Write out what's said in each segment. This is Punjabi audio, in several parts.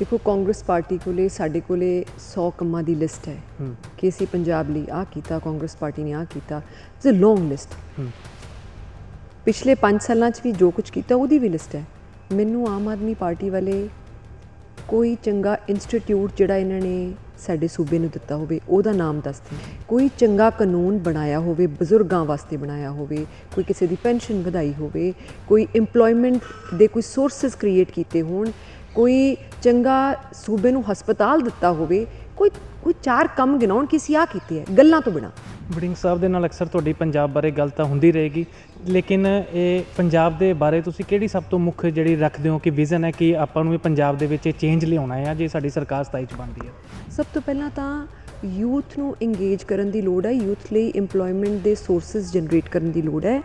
ਦੇਖੋ ਕਾਂਗਰਸ ਪਾਰਟੀ ਕੋਲੇ ਸਾਡੇ ਕੋਲੇ 100 ਕੰਮਾਂ ਦੀ ਲਿਸਟ ਹੈ ਕਿ ਅਸੀਂ ਪੰਜਾਬ ਲਈ ਆਹ ਕੀਤਾ ਕਾਂਗਰਸ ਪਾਰਟੀ ਨੇ ਆਹ ਕੀਤਾ। ਇਟਸ ਅ ਲੌਂਗ ਲਿਸਟ ਪਿਛਲੇ 5 ਸਾਲਾਂ 'ਚ ਵੀ ਜੋ ਕੁਝ ਕੀਤਾ ਉਹਦੀ ਵੀ ਲਿਸਟ ਹੈ। ਮੈਨੂੰ ਆਮ ਆਦਮੀ ਪਾਰਟੀ ਵਾਲੇ ਕੋਈ ਚੰਗਾ ਇੰਸਟੀਚਿਊਟ ਜਿਹੜਾ ਇਹਨਾਂ ਨੇ ਸਾਡੇ ਸੂਬੇ ਨੂੰ ਦਿੱਤਾ ਹੋਵੇ ਉਹਦਾ ਨਾਮ ਦੱਸ ਦੇਣ ਕੋਈ ਚੰਗਾ ਕਾਨੂੰਨ ਬਣਾਇਆ ਹੋਵੇ ਬਜ਼ੁਰਗਾਂ ਵਾਸਤੇ ਬਣਾਇਆ ਹੋਵੇ ਕੋਈ ਕਿਸੇ ਦੀ ਪੈਨਸ਼ਨ ਵਧਾਈ ਹੋਵੇ ਕੋਈ EMPLOYMENT ਦੇ ਕੋਈ ਸੋਰਸਸ ਕ੍ਰੀਏਟ ਕੀਤੇ ਹੋਣ ਕੋਈ ਚੰਗਾ ਸੂਬੇ ਨੂੰ ਹਸਪਤਾਲ ਦਿੱਤਾ ਹੋਵੇ ਕੋਈ ਕੋਈ ਚਾਰ ਕੰਮ ਗਿਣਾਉਣ ਕਿ ਅਸੀਂ ਆਹ ਕੀਤੇ ਹੈ ਗੱਲਾਂ ਤੋਂ ਬਿਨਾਂ। ਵੜਿੰਗ ਸਾਹਿਬ ਦੇ ਨਾਲ ਅਕਸਰ ਤੁਹਾਡੀ ਪੰਜਾਬ ਬਾਰੇ ਗੱਲ ਤਾਂ ਹੁੰਦੀ ਰਹੇਗੀ ਲੇਕਿਨ ਇਹ ਪੰਜਾਬ ਦੇ ਬਾਰੇ ਤੁਸੀਂ ਕਿਹੜੀ ਸਭ ਤੋਂ ਮੁੱਖ ਜਿਹੜੀ ਰੱਖਦੇ ਹੋ ਕਿ ਵਿਜ਼ਨ ਹੈ ਕਿ ਆਪਾਂ ਨੂੰ ਇਹ ਪੰਜਾਬ ਦੇ ਵਿੱਚ ਚੇਂਜ ਲਿਆਉਣਾ ਹੈ ਜੇ ਸਾਡੀ ਸਰਕਾਰ 27 ਚ ਬਣਦੀ ਹੈ? ਸਭ ਤੋਂ ਪਹਿਲਾਂ ਤਾਂ ਯੂਥ ਨੂੰ ਇੰਗੇਜ ਕਰਨ ਦੀ ਲੋੜ ਹੈ ਯੂਥ ਲਈ EMPLOYMENT ਦੇ ਸੋਰਸਸ ਜਨਰੇਟ ਕਰਨ ਦੀ ਲੋੜ ਹੈ।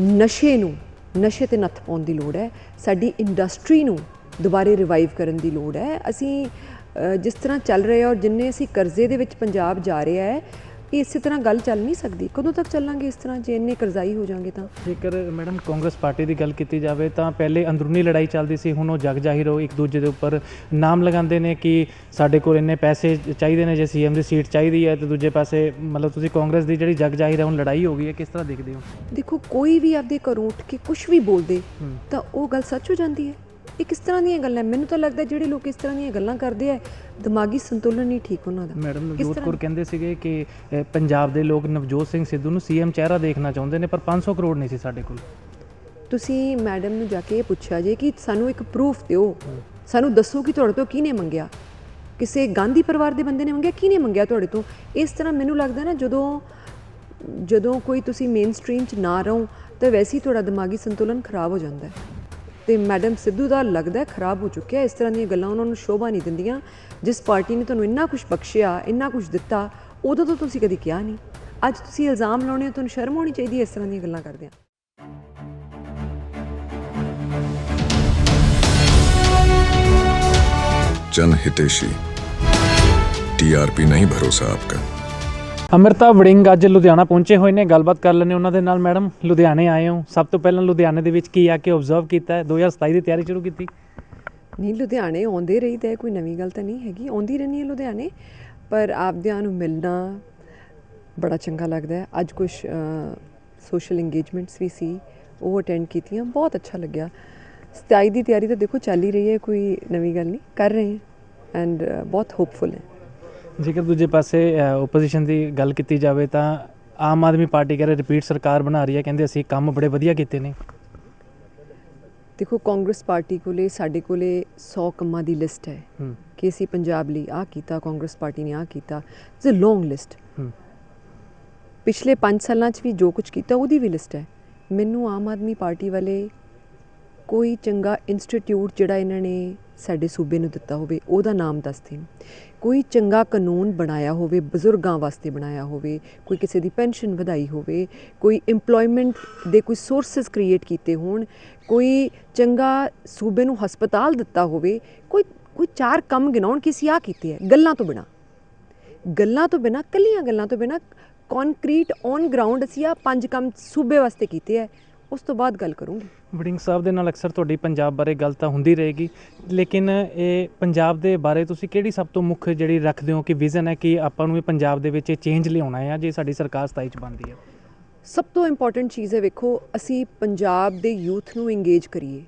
ਨਸ਼ੇ ਨੂੰ ਨਸ਼ੇ ਤੇ ਨੱਥ ਪਾਉਣ ਦੀ ਲੋੜ ਹੈ। ਸਾਡੀ ਇੰਡਸਟਰੀ ਨੂੰ ਦੁਬਾਰੇ ਰਿਵਾਈਵ ਕਰਨ ਦੀ ਲੋੜ ਹੈ। ਅਸੀਂ ਜਿਸ ਤਰ੍ਹਾਂ ਚੱਲ ਰਹੇ ਔਰ ਜਿੰਨੇ ਅਸੀਂ ਕਰਜ਼ੇ ਦੇ ਵਿੱਚ ਪੰਜਾਬ ਜਾ ਰਿਹਾ ਹੈ ਇਹ ਇਸੇ ਤਰ੍ਹਾਂ ਗੱਲ ਚੱਲ ਨਹੀਂ ਸਕਦੀ। ਕਦੋਂ ਤੱਕ ਚੱਲਾਂਗੇ ਇਸ ਤਰ੍ਹਾਂ? ਜੇ ਇੰਨੇ ਕਰਜ਼ਾਈ ਹੋ ਜਾਾਂਗੇ ਤਾਂ। ਜੇਕਰ ਮੈਡਮ ਕਾਂਗਰਸ ਪਾਰਟੀ ਦੀ ਗੱਲ ਕੀਤੀ ਜਾਵੇ ਤਾਂ ਪਹਿਲੇ ਅੰਦਰੂਨੀ ਲੜਾਈ ਚੱਲਦੀ ਸੀ ਹੁਣ ਉਹ ਜਗ ਜ਼ਾਹਿਰ ਹੋ ਇੱਕ ਦੂਜੇ ਦੇ ਉੱਪਰ ਨਾਮ ਲਗਾਉਂਦੇ ਨੇ ਕਿ ਸਾਡੇ ਕੋਲ ਇੰਨੇ ਪੈਸੇ ਚਾਹੀਦੇ ਨੇ ਜੇ ਸੀਐਮ ਦੀ ਸੀਟ ਚਾਹੀਦੀ ਹੈ ਤੇ ਦੂਜੇ ਪਾਸੇ ਮਤਲਬ ਤੁਸੀਂ ਕਾਂਗਰਸ ਦੀ ਜਿਹੜੀ ਜਗ ਜ਼ਾਹਿਰ ਹੈ ਹੁਣ ਲੜਾਈ ਹੋ ਗਈ ਹੈ ਕਿਸ ਤਰ੍ਹਾਂ ਦੇਖਦੇ ਹੋ? ਦੇਖੋ ਕੋਈ ਵੀ ਆਪਦੇ ਘਰੋਂ ਉੱਠ ਕੇ ਕੁਝ ਵੀ ਬੋਲਦੇ ਤਾਂ ਉਹ ਗੱਲ ਸੱਚ ਹੋ ਜਾਂਦੀ ਹੈ। ਇਹ ਕਿਸ ਤਰ੍ਹਾਂ ਦੀਆਂ ਗੱਲਾਂ? ਮੈਨੂੰ ਤਾਂ ਲੱਗਦਾ ਜਿਹੜੇ ਲੋਕ ਇਸ ਤਰ੍ਹਾਂ ਦੀਆਂ ਗੱਲਾਂ ਕਰਦੇ ਆ ਦਿਮਾਗੀ ਸੰਤੁਲਨ ਨਹੀਂ ਠੀਕ ਉਹਨਾਂ ਦਾ। ਮੈਡਮ ਨਵਜੋਤ? ਕੌਰ ਕਹਿੰਦੇ ਸੀਗੇ ਕਿ ਪੰਜਾਬ ਦੇ ਲੋਕ ਨਵਜੋਤ ਸਿੰਘ ਸਿੱਧੂ ਨੂੰ ਸੀਐਮ ਚਿਹਰਾ ਦੇਖਣਾ ਚਾਹੁੰਦੇ ਨੇ ਪਰ 500 ਕਰੋੜ ਨਹੀਂ ਸੀ ਸਾਡੇ ਕੋਲ। ਤੁਸੀਂ ਮੈਡਮ ਨੂੰ ਜਾ ਕੇ ਪੁੱਛਿਆ ਜੇ ਕਿ ਸਾਨੂੰ ਇੱਕ ਪ੍ਰੂਫ ਦਿਓ। ਸਾਨੂੰ ਦੱਸੋ ਕਿ ਤੁਹਾਡੇ ਤੋਂ ਕਿਹਨੇ ਮੰਗਿਆ? ਕਿਸੇ ਗਾਂਧੀ ਪਰਿਵਾਰ ਦੇ ਬੰਦੇ ਨੇ ਮੰਗਿਆ? ਕਿਹਨੇ ਮੰਗਿਆ ਤੁਹਾਡੇ ਤੋਂ? ਇਸ ਤਰ੍ਹਾਂ ਮੈਨੂੰ ਲੱਗਦਾ ਨਾ ਜਦੋਂ ਜਦੋਂ ਕੋਈ ਤੁਸੀਂ ਮੇਨ ਸਟ੍ਰੀਮ 'ਚ ਨਾ ਰਹੋ ਤਾਂ ਵੈਸੇ ਹੀ ਤੁਹਾਡਾ ਦਿਮਾਗੀ ਸੰਤੁਲਨ ਖਰਾਬ ਹੋ ਜਾਂਦਾ ਹੈ। ਤੇ ਮੈਡਮ ਸਿੱਧੂ ਦਾ ਲੱਗਦਾ ਹੈ ਖਰਾਬ ਹੋ ਚੁੱਕਿਆ ਇਸ ਤਰ੍ਹਾਂ ਦੀਆਂ ਗੱਲਾਂ ਉਹਨਾਂ ਨੂੰ ਸ਼ੋਭਾ ਨਹੀਂ ਦਿੰਦੀਆਂ ਜਿਸ ਪਾਰਟੀ ਨੇ ਤੁਹਾਨੂੰ ਇੰਨਾ ਕੁਝ ਬਖਸ਼ਿਆ ਇੰਨਾ ਕੁਝ ਦਿੱਤਾ ਉਦੋਂ ਤੋਂ ਤੁਸੀਂ ਕਦੀ ਕਿਹਾ ਨਹੀਂ ਅੱਜ ਤੁਸੀਂ ਇਲਜ਼ਾਮ ਲਾਉਣੇ ਹੋ, ਤੁਹਾਨੂੰ ਸ਼ਰਮ ਆਉਣੀ ਚਾਹੀਦੀ ਹੈ ਇਸ ਤਰ੍ਹਾਂ ਦੀਆਂ ਗੱਲਾਂ ਕਰਦਿਆਂ जन हितेशी टीआरपी नहीं भरोसा आपका ਅਮਰਤਾ ਵੜਿੰਗ ਅੱਜ ਲੁਧਿਆਣਾ ਪਹੁੰਚੇ ਹੋਏ ਨੇ। ਗੱਲਬਾਤ ਕਰ ਲੈਣੇ ਉਹਨਾਂ ਦੇ ਨਾਲ। ਮੈਡਮ, ਲੁਧਿਆਣੇ ਆਏ ਹੋ। ਸਭ ਤੋਂ ਪਹਿਲਾਂ ਲੁਧਿਆਣੇ ਦੇ ਵਿੱਚ ਕੀ ਆ ਕੇ ਆਬਜ਼ਰਵ ਕੀਤਾ ਹੈ? 2027 ਦੀ ਤਿਆਰੀ ਸ਼ੁਰੂ ਕੀਤੀ। ਨਹੀਂ, ਲੁਧਿਆਣੇ ਆਉਂਦੇ ਰਹੀ ਤਾਂ ਕੋਈ ਨਵੀਂ ਗੱਲ ਤਾਂ ਨਹੀਂ ਹੈਗੀ। ਆਉਂਦੀ ਰਹਿੰਦੀ ਹੈ ਲੁਧਿਆਣੇ, ਪਰ ਆਪਦਿਆਂ ਨੂੰ ਮਿਲਣਾ ਬੜਾ ਚੰਗਾ ਲੱਗਦਾ ਹੈ। ਅੱਜ ਕੁਝ ਸੋਸ਼ਲ ਇੰਗੇਜਮੈਂਟਸ ਵੀ ਸੀ। ਉਹ ਅਟੈਂਡ ਕੀਤੀਆਂ। ਬਹੁਤ ਅੱਛਾ ਲੱਗਿਆ। 27 ਦੀ ਤਿਆਰੀ ਤਾਂ ਦੇਖੋ ਚੱਲ ਹੀ ਰਹੀ ਹੈ। ਕੋਈ ਨਵੀਂ ਗੱਲ ਨਹੀਂ। ਕਰ ਰਹੇ ਹਾਂ। ਐਂਡ ਬਹੁਤ ਹੋਪਫੁਲ ਹੈ। ਜੇਕਰ ਦੂਜੇ ਪਾਸੇ ਓਪੋਜੀਸ਼ਨ ਦੀ ਗੱਲ ਕੀਤੀ ਜਾਵੇ ਤਾਂ ਆਮ ਆਦਮੀ ਪਾਰਟੀ ਕਹਿ ਰਹੇ ਰਿਪੀਟ ਸਰਕਾਰ ਬਣਾ ਰਹੀ ਹੈ ਕਹਿੰਦੇ ਅਸੀਂ ਕੰਮ ਬੜੇ ਵਧੀਆ ਕੀਤੇ ਨੇ। ਦੇਖੋ ਕਾਂਗਰਸ ਪਾਰਟੀ ਕੋਲੇ ਸਾਡੇ ਕੋਲੇ 100 ਕੰਮਾਂ ਦੀ ਲਿਸਟ ਹੈ ਕਿ ਅਸੀਂ ਪੰਜਾਬ ਲਈ ਆਹ ਕੀਤਾ ਕਾਂਗਰਸ ਪਾਰਟੀ ਨੇ ਆਹ ਕੀਤਾ। ਇਟਸ ਅ ਲੌਂਗ ਲਿਸਟ ਪਿਛਲੇ 5 ਸਾਲਾਂ 'ਚ ਵੀ ਜੋ ਕੁਝ ਕੀਤਾ ਉਹਦੀ ਵੀ ਲਿਸਟ ਹੈ। ਮੈਨੂੰ ਆਮ ਆਦਮੀ ਪਾਰਟੀ ਵਾਲੇ ਕੋਈ ਚੰਗਾ ਇੰਸਟੀਟਿਊਟ ਜਿਹੜਾ ਇਹਨਾਂ ਨੇ ਸਾਡੇ ਸੂਬੇ ਨੂੰ ਦਿੱਤਾ ਹੋਵੇ, ਉਹਦਾ ਨਾਮ ਦੱਸ ਦੇਣ। ਕੋਈ ਚੰਗਾ ਕਾਨੂੰਨ ਬਣਾਇਆ ਹੋਵੇ, ਬਜ਼ੁਰਗਾਂ ਵਾਸਤੇ ਬਣਾਇਆ ਹੋਵੇ, ਕੋਈ ਕਿਸੇ ਦੀ ਪੈਨਸ਼ਨ ਵਧਾਈ ਹੋਵੇ, ਕੋਈ EMPLOYMENT ਦੇ ਕੋਈ ਸੋਰਸਸ ਕ੍ਰੀਏਟ ਕੀਤੇ ਹੋਣ, ਕੋਈ ਚੰਗਾ ਸੂਬੇ ਨੂੰ ਹਸਪਤਾਲ ਦਿੱਤਾ ਹੋਵੇ, ਕੋਈ ਕੋਈ ਚਾਰ ਕੰਮ ਗਿਣਾਉਣ ਕਿ ਅਸੀਂ ਆਹ ਕੀਤੇ ਹੈ ਗੱਲਾਂ ਤੋਂ ਬਿਨਾਂ। ਗੱਲਾਂ ਤੋਂ ਬਿਨਾ ਕੱਲੀਆਂ ਗੱਲਾਂ ਤੋਂ ਬਿਨਾ ਕੰਕਰੀਟ ਔਨ ਗਰਾਊਂਡ ਅਸੀਂ ਆ ਪੰਜ ਕੰਮ ਸੂਬੇ ਵਾਸਤੇ ਕੀਤੇ ਹੈ ਉਸ ਤੋਂ ਬਾਅਦ ਗੱਲ ਕਰੂੰਗੀ। ਵੜਿੰਗ ਸਾਹਿਬ ਦੇ ਨਾਲ ਅਕਸਰ ਤੁਹਾਡੀ ਪੰਜਾਬ ਬਾਰੇ ਗੱਲ ਤਾਂ ਹੁੰਦੀ ਰਹੇਗੀ ਲੇਕਿਨ ਇਹ ਪੰਜਾਬ ਦੇ ਬਾਰੇ ਤੁਸੀਂ ਕਿਹੜੀ ਸਭ ਤੋਂ ਮੁੱਖ ਜਿਹੜੀ ਰੱਖਦੇ ਹੋ ਕਿ ਵਿਜ਼ਨ ਹੈ ਕਿ ਆਪਾਂ ਨੂੰ ਇਹ ਪੰਜਾਬ ਦੇ ਵਿੱਚ ਚੇਂਜ ਲਿਆਉਣਾ ਹੈ ਜੇ ਸਾਡੀ ਸਰਕਾਰ 27 ਚ ਬਣਦੀ ਹੈ? ਸਭ ਤੋਂ ਇੰਪੋਰਟੈਂਟ ਚੀਜ਼ ਹੈ ਵੇਖੋ ਅਸੀਂ ਪੰਜਾਬ ਦੇ ਯੂਥ ਨੂੰ ਇੰਗੇਜ ਕਰੀਏ।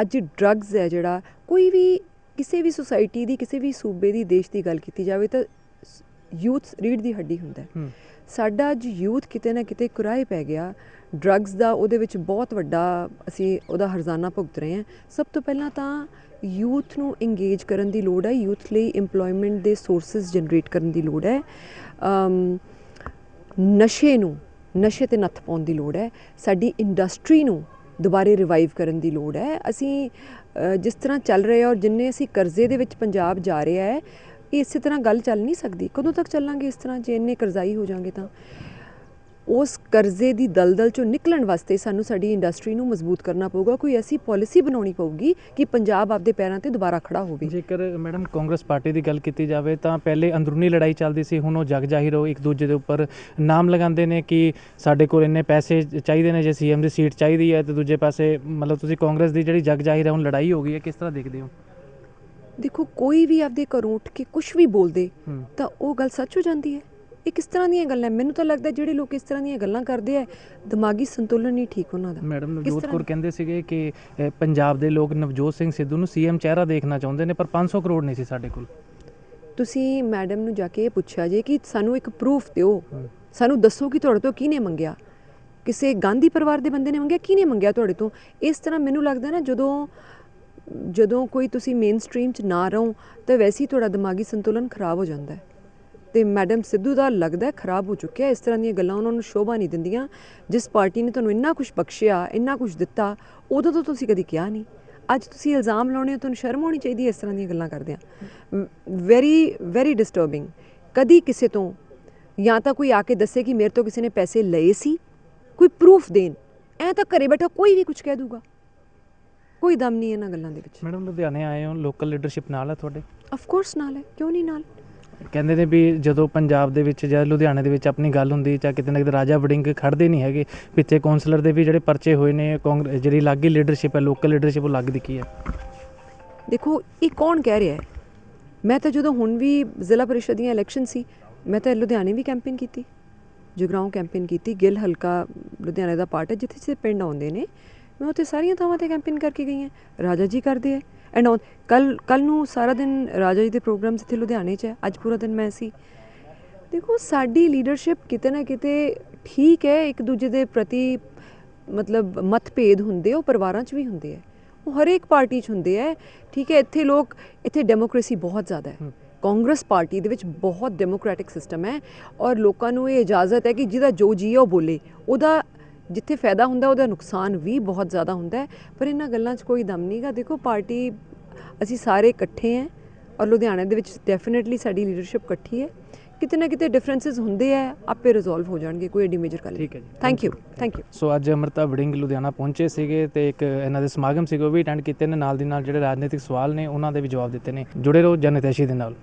ਅੱਜ ਡਰੱਗਸ ਹੈ ਜਿਹੜਾ ਕੋਈ ਵੀ ਕਿਸੇ ਵੀ ਸੁਸਾਇਟੀ ਦੀ ਕਿਸੇ ਵੀ ਸੂਬੇ ਦੀ ਦੇਸ਼ ਦੀ ਗੱਲ ਕੀਤੀ ਜਾਵੇ ਤਾਂ ਯੂਥ ਰੀੜ ਦੀ ਹੱਡੀ ਹੁੰਦਾ ਹੈ। ਸਾਡਾ ਅੱਜ ਯੂਥ ਕਿਤੇ ਨਾ ਕਿਤੇ ਕੁਰਾਏ ਪੈ ਗਿਆ। ਡਰੱਗਸ ਦਾ ਉਹਦੇ ਵਿੱਚ ਬਹੁਤ ਵੱਡਾ ਅਸੀਂ ਉਹਦਾ ਹਰਜ਼ਾਨਾ ਭੁਗਤ ਰਹੇ ਹਾਂ। ਸਭ ਤੋਂ ਪਹਿਲਾਂ ਤਾਂ ਯੂਥ ਨੂੰ ਇੰਗੇਜ ਕਰਨ ਦੀ ਲੋੜ ਹੈ। ਯੂਥ ਲਈ EMPLOYMENT ਦੇ ਸੋਰਸਸ ਜਨਰੇਟ ਕਰਨ ਦੀ ਲੋੜ ਹੈ। ਅਮ, ਨਸ਼ੇ ਨੂੰ ਨਸ਼ੇ ਤੇ ਨੱਥ ਪਾਉਣ ਦੀ ਲੋੜ ਹੈ। ਸਾਡੀ ਇੰਡਸਟਰੀ ਨੂੰ ਦੁਬਾਰੇ ਰਿਵਾਈਵ ਕਰਨ ਦੀ ਲੋੜ ਹੈ। ਅਸੀਂ ਜਿਸ ਤਰ੍ਹਾਂ ਚੱਲ ਰਹੇ ਔਰ ਜਿੰਨੇ ਅਸੀਂ ਕਰਜ਼ੇ ਦੇ ਵਿੱਚ ਪੰਜਾਬ ਜਾ ਰਿਹਾ ਹੈ ਇਹ ਇਸੇ ਤਰ੍ਹਾਂ ਗੱਲ ਚੱਲ ਨਹੀਂ ਸਕਦੀ। ਕਦੋਂ ਤੱਕ ਚੱਲਾਂਗੇ ਇਸ ਤਰ੍ਹਾਂ? ਜੇ ਇੰਨੇ ਕਰਜ਼ਾਈ ਹੋ ਜਾਾਂਗੇ ਤਾਂ। ਉਸ ਕਰਜ਼ੇ ਦੀ ਦਲਦਲ ਚੋਂ ਨਿਕਲਣ ਵਾਸਤੇ ਸਾਨੂੰ ਸਾਡੀ ਇੰਡਸਟਰੀ ਨੂੰ ਮਜ਼ਬੂਤ ਕਰਨਾ ਪਊਗਾ। ਕੋਈ ਐਸੀ ਪਾਲਿਸੀ ਬਣਾਉਣੀ ਪਊਗੀ ਕਿ ਪੰਜਾਬ ਆਪਦੇ ਪੈਰਾਂ ਤੇ ਦੁਬਾਰਾ ਖੜਾ ਹੋਵੇ। ਜੇਕਰ ਮੈਡਮ ਕਾਂਗਰਸ ਪਾਰਟੀ ਦੀ ਗੱਲ ਕੀਤੀ ਜਾਵੇ ਤਾਂ ਪਹਿਲੇ ਅੰਦਰੂਨੀ ਲੜਾਈ ਚੱਲਦੀ ਸੀ, ਹੁਣ ਉਹ ਜਗ ਜ਼ਾਹਿਰ ਹੋ ਇੱਕ ਦੂਜੇ ਦੇ ਉੱਪਰ ਨਾਮ ਲਗਾਉਂਦੇ ਨੇ ਕਿ ਸਾਡੇ ਕੋਲ ਇੰਨੇ ਪੈਸੇ ਚਾਹੀਦੇ ਨੇ, ਜੇ ਸੀਐਮ ਦੀ ਸੀਟ ਚਾਹੀਦੀ ਹੈ ਤੇ ਦੂਜੇ ਪਾਸੇ ਮਤਲਬ ਤੁਸੀਂ ਕਾਂਗਰਸ ਦੀ ਜਿਹੜੀ ਜਗ ਜ਼ਾਹਿਰ ਹੈ, ਹੁਣ ਲੜਾਈ ਹੋ ਗਈ ਹੈ, ਕਿਸ ਤਰ੍ਹਾਂ ਦੇਖਦੇ ਹੋ? ਦੇਖੋ ਕੋਈ ਵੀ ਆਪਦੇ ਘਰੋਂ ਉੱਠ ਕੇ ਕੁਝ ਵੀ ਬੋਲਦੇ ਤਾਂ ਉਹ ਗੱਲ ਸੱਚ ਹੋ ਜਾਂਦੀ ਹੈ। ਇਹ ਕਿਸ ਤਰ੍ਹਾਂ ਦੀਆਂ ਗੱਲਾਂ? ਮੈਨੂੰ ਤਾਂ ਲੱਗਦਾ ਜਿਹੜੇ ਲੋਕ ਇਸ ਤਰ੍ਹਾਂ ਦੀਆਂ ਗੱਲਾਂ ਕਰਦੇ ਆ ਦਿਮਾਗੀ ਸੰਤੁਲਨ ਨਹੀਂ ਠੀਕ ਉਹਨਾਂ ਦਾ। ਮੈਡਮ ਨਵਜੋਤ? ਕੌਰ ਕਹਿੰਦੇ ਸੀਗੇ ਕਿ ਪੰਜਾਬ ਦੇ ਲੋਕ ਨਵਜੋਤ ਸਿੰਘ ਸਿੱਧੂ ਨੂੰ ਸੀਐਮ ਚਿਹਰਾ ਦੇਖਣਾ ਚਾਹੁੰਦੇ ਨੇ ਪਰ 500 ਕਰੋੜ ਨਹੀਂ ਸੀ ਸਾਡੇ ਕੋਲ। ਤੁਸੀਂ ਮੈਡਮ ਨੂੰ ਜਾ ਕੇ ਇਹ ਪੁੱਛਿਆ ਜੇ ਕਿ ਸਾਨੂੰ ਇੱਕ ਪ੍ਰੂਫ ਦਿਓ। ਸਾਨੂੰ ਦੱਸੋ ਕਿ ਤੁਹਾਡੇ ਤੋਂ ਕਿਹਨੇ ਮੰਗਿਆ? ਕਿਸੇ ਗਾਂਧੀ ਪਰਿਵਾਰ ਦੇ ਬੰਦੇ ਨੇ ਮੰਗਿਆ? ਕਿਹਨੇ ਮੰਗਿਆ ਤੁਹਾਡੇ ਤੋਂ? ਇਸ ਤਰ੍ਹਾਂ ਮੈਨੂੰ ਲੱਗਦਾ ਨਾ ਜਦੋਂ ਜਦੋਂ ਕੋਈ ਤੁਸੀਂ ਮੇਨ ਸਟ੍ਰੀਮ 'ਚ ਨਾ ਰਹੋ, ਤਾਂ ਵੈਸੇ ਹੀ ਤੁਹਾਡਾ ਦਿਮਾਗੀ ਸੰਤੁਲਨ ਖਰਾਬ ਹੋ ਜਾਂਦਾ ਹੈ। ਤੇ ਮੈਡਮ ਸਿੱਧੂ ਦਾ ਲੱਗਦਾ ਖਰਾਬ ਹੋ ਚੁੱਕਿਆ ਇਸ ਤਰ੍ਹਾਂ ਦੀਆਂ ਗੱਲਾਂ ਉਹਨਾਂ ਨੂੰ ਸ਼ੋਭਾ ਨਹੀਂ ਦਿੰਦੀਆਂ। ਜਿਸ ਪਾਰਟੀ ਨੇ ਤੁਹਾਨੂੰ ਇੰਨਾ ਕੁਝ ਬਖਸ਼ਿਆ, ਇੰਨਾ ਕੁਝ ਦਿੱਤਾ, ਉਦੋਂ ਤੋਂ ਤੁਸੀਂ ਕਦੀ ਕਿਹਾ ਨਹੀਂ। ਅੱਜ ਤੁਸੀਂ ਇਲਜ਼ਾਮ ਲਾਉਣੇ ਹੋ, ਤੁਹਾਨੂੰ ਸ਼ਰਮ ਹੋਣੀ ਚਾਹੀਦੀ ਇਸ ਤਰ੍ਹਾਂ ਦੀਆਂ ਗੱਲਾਂ ਕਰਦਿਆਂ। ਵੈਰੀ ਵੈਰੀ ਡਿਸਟਰਬਿੰਗ ਕਦੀ ਕਿਸੇ ਤੋਂ ਜਾਂ ਤਾਂ ਕੋਈ ਆ ਕੇ ਦੱਸੇ ਕਿ ਮੇਰੇ ਤੋਂ ਕਿਸੇ ਨੇ ਪੈਸੇ ਲਏ ਸੀ, ਕੋਈ ਪ੍ਰੂਫ ਦੇਣ, ਐ ਤਾਂ ਘਰੇ ਬੈਠਾ ਕੋਈ ਵੀ ਕੁਝ ਕਹਿ ਦੂਗਾ। ਕੋਈ ਦਮ ਨਹੀਂ ਇਹਨਾਂ ਗੱਲਾਂ ਦੇ ਵਿੱਚ। ਮੈਡਮ ਲੁਧਿਆਣੇ ਆਏ ਹੋ ਲੋਕਲ ਲੀਡਰਸ਼ਿਪ ਨਾਲ ਹੈ ਤੁਹਾਡੇ? ਆਫ ਕੋਰਸ ਨਾਲ ਹੈ ਕਿਉਂ ਨਹੀਂ ਨਾਲ? ਕਹਿੰਦੇ ਨੇ ਵੀ ਜਦੋਂ ਪੰਜਾਬ ਦੇ ਵਿੱਚ ਜਾਂ ਲੁਧਿਆਣੇ ਦੇ ਵਿੱਚ ਆਪਣੀ ਗੱਲ ਹੁੰਦੀ ਜਾਂ ਕਿਤੇ ਨਾ ਕਿਤੇ ਰਾਜਾ ਵੜਿੰਗ ਖੜਦੇ ਨਹੀਂ ਹੈਗੇ ਪਿੱਛੇ ਕਾਉਂਸਲਰ ਦੇ ਵੀ ਜਿਹੜੇ ਪਰਚੇ ਹੋਏ ਨੇ ਕਾਂਗਰਸ ਜਿਹੜੀ ਲਾਗੀ ਲੀਡਰਸ਼ਿਪ ਹੈ ਲੋਕਲ ਲੀਡਰਸ਼ਿਪ ਉਹ ਲੱਗ ਦਿਖੀ ਹੈ। ਦੇਖੋ ਇਹ ਕੌਣ ਕਹਿ ਰਿਹਾ ਹੈ? ਮੈਂ ਤਾਂ ਜਦੋਂ ਹੁਣ ਵੀ ਜ਼ਿਲ੍ਹਾ ਪਰਿਸ਼ਦ ਦੀਆਂ ਇਲੈਕਸ਼ਨ ਸੀ ਮੈਂ ਤਾਂ ਲੁਧਿਆਣੇ ਵੀ ਕੈਂਪੇਨ ਕੀਤੀ। ਜਗਰਾਉਂ ਕੈਂਪੇਨ ਕੀਤੀ ਗਿੱਲ ਹਲਕਾ ਲੁਧਿਆਣੇ ਦਾ ਪਾਰਟ ਹੈ ਜਿੱਥੇ ਜਿੱਥੇ ਪਿੰਡ ਆਉਂਦੇ ਨੇ ਮੈਂ ਉੱਥੇ ਸਾਰੀਆਂ ਥਾਵਾਂ ਤੇ ਕੈਂਪੇਨ ਕਰਕੇ ਗਈ ਹਾਂ। ਰਾਜਾ ਜੀ ਕਰਦੇ ਹੈ ਐਂਡ ਕੱਲ ਕੱਲ ਨੂੰ ਸਾਰਾ ਦਿਨ ਰਾਜਾ ਜੀ ਦੇ ਪ੍ਰੋਗਰਾਮਸ ਇੱਥੇ ਲੁਧਿਆਣੇ 'ਚ ਹੈ ਅੱਜ ਪੂਰਾ ਦਿਨ ਮੈਂ ਸੀ। ਦੇਖੋ ਸਾਡੀ ਲੀਡਰਸ਼ਿਪ ਕਿਤੇ ਨਾ ਕਿਤੇ ਠੀਕ ਹੈ। ਇੱਕ ਦੂਜੇ ਦੇ ਪ੍ਰਤੀ ਮਤਲਬ ਮਤਭੇਦ ਹੁੰਦੇ ਉਹ ਪਰਿਵਾਰਾਂ 'ਚ ਵੀ ਹੁੰਦੇ ਹੈ ਉਹ ਹਰੇਕ ਪਾਰਟੀ 'ਚ ਹੁੰਦੇ ਹੈ ਠੀਕ ਹੈ ਇੱਥੇ ਲੋਕ ਇੱਥੇ ਡੈਮੋਕ੍ਰੇਸੀ ਬਹੁਤ ਜ਼ਿਆਦਾ ਹੈ। ਕਾਂਗਰਸ ਪਾਰਟੀ ਦੇ ਵਿੱਚ ਬਹੁਤ ਡੈਮੋਕ੍ਰੈਟਿਕ ਸਿਸਟਮ ਹੈ। ਔਰ ਲੋਕਾਂ ਨੂੰ ਇਹ ਇਜਾਜ਼ਤ ਹੈ ਕਿ ਜਿਹਦਾ ਜੋ ਜੀ ਉਹ ਬੋਲੇ। ਉਹਦਾ ਜਿੱਥੇ ਫਾਇਦਾ ਹੁੰਦਾ ਉਹਦਾ ਨੁਕਸਾਨ ਵੀ ਬਹੁਤ ਜ਼ਿਆਦਾ ਹੁੰਦਾ ਪਰ ਇਹਨਾਂ ਗੱਲਾਂ 'ਚ ਕੋਈ ਦਮ ਨਹੀਂਗਾ। ਦੇਖੋ ਪਾਰਟੀ ਅਸੀਂ ਸਾਰੇ ਇਕੱਠੇ ਹਾਂ ਔਰ ਲੁਧਿਆਣੇ ਦੇ ਵਿੱਚ ਡੈਫੀਨਿਟਲੀ ਸਾਡੀ ਲੀਡਰਸ਼ਿਪ ਇਕੱਠੀ ਹੈ। ਕਿਤੇ ਨਾ ਕਿਤੇ ਡਿਫਰੈਂਸਸ ਹੁੰਦੇ ਆ ਆਪੇ ਰਿਜ਼ੋਲਵ ਹੋ ਜਾਣਗੇ ਕੋਈ ਐਡੀ ਮੇਜਰ ਗੱਲ ਠੀਕ ਹੈ ਜੀ। Thank you thank you so ਅੱਜ ਅਮਰਤਾ ਵੜਿੰਗ ਲੁਧਿਆਣਾ ਪਹੁੰਚੇ ਸੀਗੇ ਤੇ ਇੱਕ ਇਹਨਾਂ ਦੇ ਸਮਾਗਮ ਸੀਗੇ ਉਹ ਵੀ ਅਟੈਂਡ ਕੀਤੇ ਨੇ। ਨਾਲ ਦੀ ਨਾਲ ਜਿਹੜੇ ਰਾਜਨੀਤਿਕ ਸਵਾਲ ਨੇ ਉਹਨਾਂ ਦੇ ਵੀ ਜਵਾਬ ਦਿੱਤੇ ਨੇ। ਜੁੜੇ ਰਹੋ ਜਨਹਿਤੈਸ਼ੀ ਦੇ ਨਾਲ।